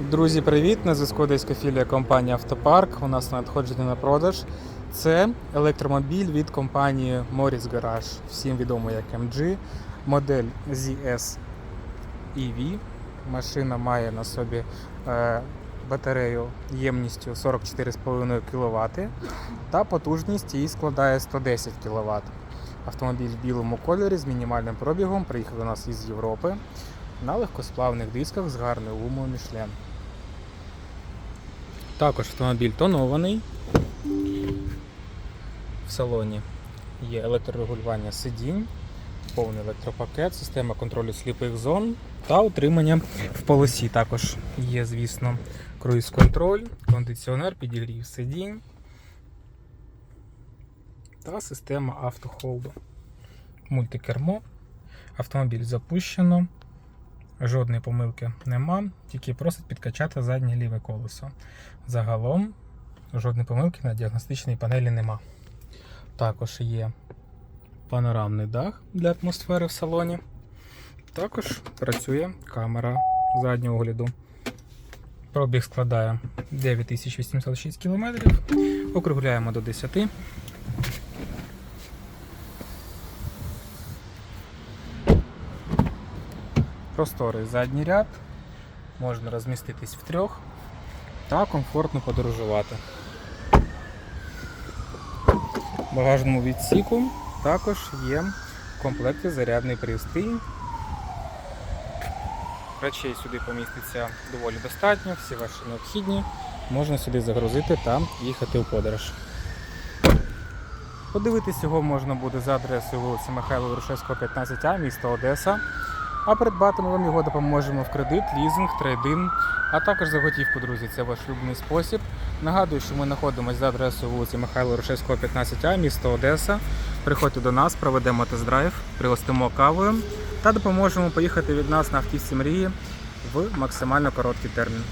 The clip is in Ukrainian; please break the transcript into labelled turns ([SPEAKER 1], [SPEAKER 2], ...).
[SPEAKER 1] Друзі, привіт! На зв'язку Одеська філія компанії Автопарк. У нас надходження на продаж. Це електромобіль від компанії Morris Garage, всім відомо як MG, модель ZS EV. Машина має на собі е, батарею ємністю 44,5 кВт та потужність її складає 110 кВт. Автомобіль в білому кольорі з мінімальним пробігом приїхав до нас із Європи на легкосплавних дисках з гарною гумою Michelin. Також автомобіль тонований. В салоні є електрорегулювання сидінь, повний електропакет, система контролю сліпих зон та утримання в полосі. Також є, звісно, круїз-контроль, кондиціонер, підігрів сидінь та система автохолду. Мультикермо. Автомобіль запущено. Жодної помилки нема, тільки просить підкачати заднє ліве колесо. Загалом жодної помилки на діагностичній панелі нема. Також є панорамний дах для атмосфери в салоні. Також працює камера заднього огляду. Пробіг складає 9806 км. Округляємо до 10. Просторий задній ряд. Можна розміститись втрьох та комфортно подорожувати. В багажному відсіку також є в комплекті зарядний пристрій. Речей сюди поміститься доволі достатньо, всі ваші необхідні. Можна сюди загрузити та їхати у подорож. Подивитись його можна буде за адресою вулиці Михайла Грушевського, 15А, місто Одеса. А придбати ми вам його допоможемо в кредит, лізинг, трейдин, а також за готівку, друзі. Це ваш любний спосіб. Нагадую, що ми знаходимося за адресою вулиці Михайла Рушевського, 15А, місто Одеса. Приходьте до нас, проведемо тест-драйв, пригостимо кавою та допоможемо поїхати від нас на автівці мрії в максимально короткий термін.